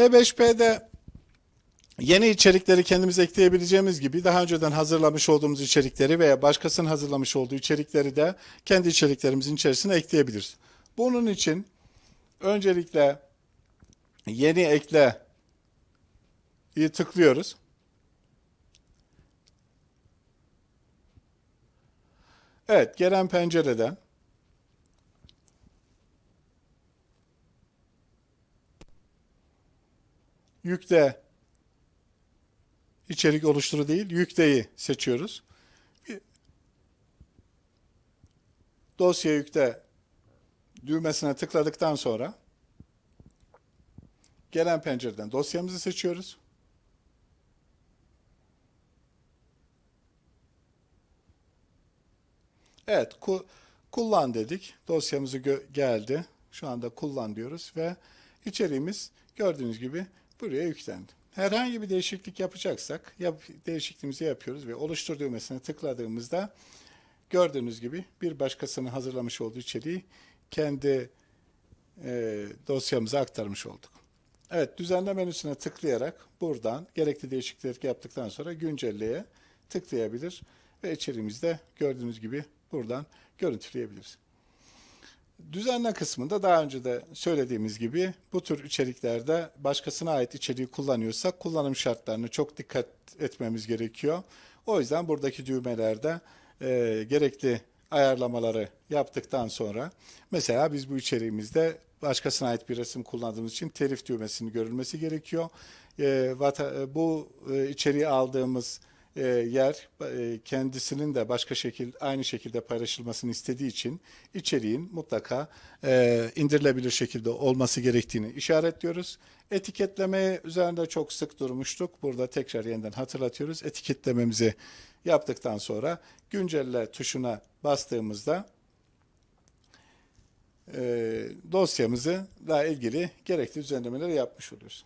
P5P'de yeni içerikleri kendimiz ekleyebileceğimiz gibi daha önceden hazırlamış olduğumuz içerikleri veya başkasının hazırlamış olduğu içerikleri de kendi içeriklerimizin içerisine ekleyebiliriz. Bunun için öncelikle yeni ekle tıklıyoruz. Evet, gelen pencereden yükle içerik oluşturu değil, yükleyi seçiyoruz. Dosya yükle düğmesine tıkladıktan sonra gelen pencereden dosyamızı seçiyoruz. Evet, ku- kullan dedik. Dosyamızı geldi. Şu anda kullan diyoruz ve içeriğimiz gördüğünüz gibi buraya yüklendi. Herhangi bir değişiklik yapacaksak yap, değişikliğimizi yapıyoruz ve oluştur düğmesine tıkladığımızda gördüğünüz gibi bir başkasının hazırlamış olduğu içeriği kendi e, dosyamıza aktarmış olduk. Evet, düzenle menüsüne tıklayarak buradan gerekli değişiklikleri yaptıktan sonra güncelleye tıklayabilir ve içeriğimizde gördüğünüz gibi buradan görüntüleyebiliriz. Düzenle kısmında daha önce de söylediğimiz gibi bu tür içeriklerde başkasına ait içeriği kullanıyorsak kullanım şartlarını çok dikkat etmemiz gerekiyor. O yüzden buradaki düğmelerde e, gerekli ayarlamaları yaptıktan sonra mesela biz bu içeriğimizde başkasına ait bir resim kullandığımız için telif düğmesinin görülmesi gerekiyor. E, vata- bu e, içeriği aldığımız e, yer e, kendisinin de başka şekil aynı şekilde paylaşılmasını istediği için içeriğin mutlaka e, indirilebilir şekilde olması gerektiğini işaretliyoruz. Etiketlemeye üzerinde çok sık durmuştuk. Burada tekrar yeniden hatırlatıyoruz. Etiketlememizi yaptıktan sonra güncelle tuşuna bastığımızda e, dosyamızla ilgili gerekli düzenlemeleri yapmış oluyoruz.